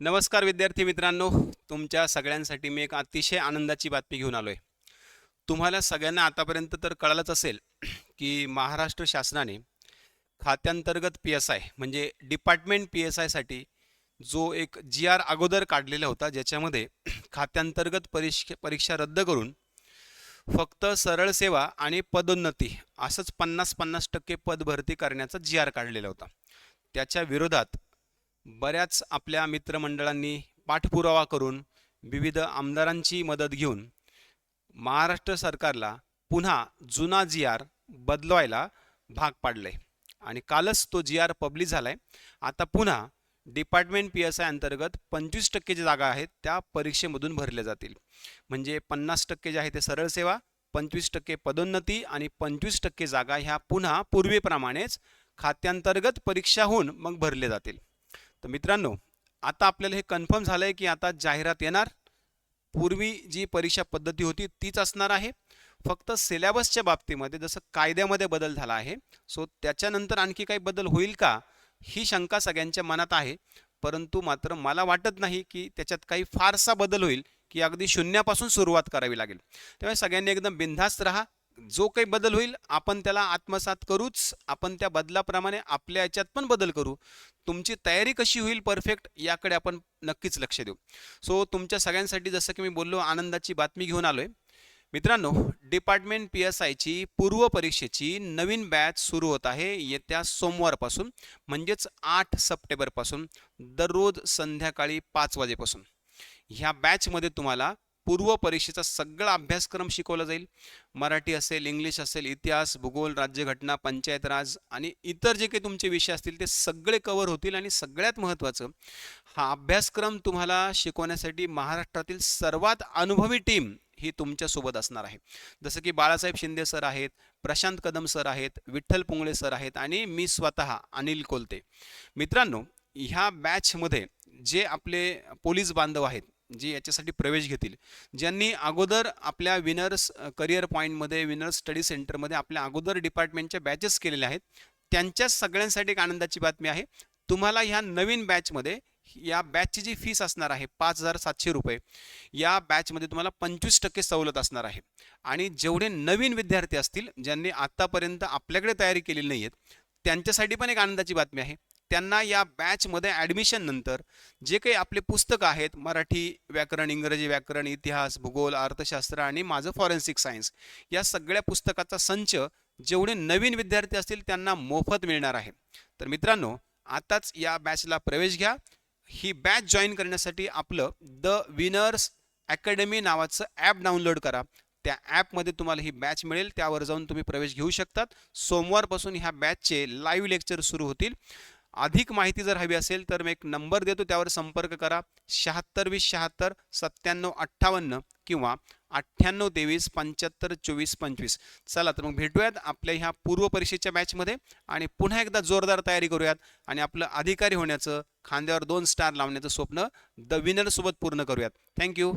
नमस्कार विद्यार्थी मित्रांनो तुमच्या सगळ्यांसाठी मी एक अतिशय आनंदाची बातमी घेऊन आलो आहे तुम्हाला सगळ्यांना आतापर्यंत तर कळालंच असेल की महाराष्ट्र शासनाने खात्यांतर्गत पी एस आय म्हणजे डिपार्टमेंट पी एस आयसाठी जो एक जी आर अगोदर काढलेला होता ज्याच्यामध्ये खात्यांतर्गत परीक्ष परीक्षा रद्द करून फक्त सरळ सेवा आणि पदोन्नती असंच पन्नास पन्नास टक्के पद भरती करण्याचा जी आर काढलेला होता. त्याच्या विरोधात बऱ्याच आपल्या मित्रमंडळांनी पाठपुरावा करून विविध आमदारांची मदत घेऊन महाराष्ट्र सरकारला पुन्हा जुना जी आर बदलवायला भाग पाडलंय आणि कालच तो जी आर पब्लिश झालाय. आता पुन्हा डिपार्टमेंट पी एस आय अंतर्गत पंचवीस टक्के ज्या जागा आहेत त्या परीक्षेमधून भरल्या जातील. म्हणजे पन्नास टक्के जे आहे ते सरळ सेवा पंचवीस टक्के पदोन्नती आणि पंचवीस टक्के जागा ह्या पुन्हा पूर्वीप्रमाणेच खात्यांतर्गत परीक्षा होऊन मग भरले जातील. तर मित्रांनो आता आपल्याला हे कन्फर्म झालं आहे की आता जाहिरात येणार. पूर्वी जी परीक्षा पद्धती होती तीच असणार आहे. फक्त सिलेबसच्या बाबतीमध्ये जसं कायद्यामध्ये बदल झाला आहे सो त्याच्यानंतर आणखी काही बदल होईल का ही शंका सगळ्यांच्या मनात आहे. परंतु मात्र मला वाटत नाही की त्याच्यात काही फारसा बदल होईल की अगदी शून्यापासून सुरुवात करावी लागेल. त्यामुळे सगळ्यांनी एकदम बिनधास्त राहा. जो काही बदल होईल आपण त्याला आत्मसात करूच आपण त्या बदलाप्रमाणे आपल्या याच्यात पण बदल करू. तुमची तयारी कशी होईल परफेक्ट याकडे आपण नक्कीच लक्ष देऊ. सो तुमच्या सगळ्यांसाठी जसं की मी बोललो आनंदाची बातमी घेऊन आलो आहे मित्रांनो डिपार्टमेंट पी एस आयची पूर्व परीक्षेची नवीन बॅच सुरू होत आहे येत्या सोमवारपासून म्हणजेच आठ सप्टेंबरपासून दररोज संध्याकाळी पाच वाजेपासून. ह्या बॅचमध्ये तुम्हाला पूर्व परीक्षेचा सगळा अभ्यासक्रम शिकवला जाईल. मराठी असेल इंग्लिश असेल इतिहास भूगोल राज्यघटना पंचायत राज आणि इतर जे काही तुमचे विषय असतील ते सगळे कवर होतील आणि सगळ्यात महत्त्वाचं हा अभ्यासक्रम तुम्हाला शिकवण्यासाठी महाराष्ट्रातील सर्वात अनुभवी टीम ही तुमच्यासोबत असणार आहे. जसं की बाळासाहेब शिंदे सर आहेत प्रशांत कदम सर आहेत विठ्ठल पुंगळे सर आहेत आणि मी स्वतः अनिल कोलते. मित्रांनो ह्या बॅचमध्ये जे आपले पोलीस बांधव आहेत जे याच्यासाठी प्रवेश घेतील. ज्यांनी अगोदर आपल्या विनर्स करिअर पॉईंटमध्ये विनर्स स्टडी सेंटरमध्ये आपल्या अगोदर डिपार्टमेंटच्या बॅचेस केलेल्या आहेत. त्यांच्या सगळ्यांसाठी एक आनंदाची बातमी आहे. तुम्हाला ह्या नवीन बॅचमध्ये या बॅचची जी फीस असणार आहे पाच हजार सातशे रुपये. या बॅचमध्ये तुम्हाला पंचवीस टक्के सवलत असणार आहे. आणि जेवढे नवीन विद्यार्थी असतील ज्यांनी आत्तापर्यंत आपल्याकडे तयारी केलेली नाही आहेत त्यांच्यासाठी पण एक आनंदाची बातमी आहे. त्यांना या बॅचमध्ये ॲडमिशन नंतर जे काही आपले पुस्तकं आहेत मराठी व्याकरण इंग्रजी व्याकरण इतिहास भूगोल अर्थशास्त्र आणि माझं फॉरेन्सिक सायन्स या सगळ्या पुस्तकाचा संच जेवढे नवीन विद्यार्थी असतील त्यांना मोफत मिळणार आहे. तर मित्रांनो आताच या बॅचला प्रवेश घ्या. ही बॅच जॉईन करण्यासाठी आपलं द विनर्स अकॅडमी नावाचं ॲप डाउनलोड करा. त्या ॲपमध्ये तुम्हाला ही बॅच मिळेल. त्यावर जाऊन तुम्ही प्रवेश घेऊ शकतात. सोमवारपासून ह्या बॅचचे लाईव्ह लेक्चर सुरू होतील. अधिक माहिती जर हवी असेल तर मी एक नंबर देतो. त्यावर संपर्क करा. शहात्तर वीस शहात्तर सत्त्याण्णव अठ्ठावन्न किंवा अठ्ठ्याण्णव तेवीस पंच्याहत्तर चोवीस पंचवीस. चला तर मग भेटूयात आपल्या ह्या पूर्व परीक्षेच्या बॅचमध्ये आणि पुन्हा एकदा जोरदार तयारी करूयात आणि आपलं अधिकारी होण्याचं खांद्यावर दोन स्टार लावण्याचं स्वप्न द विनरसोबत पूर्ण करूयात. थँक्यू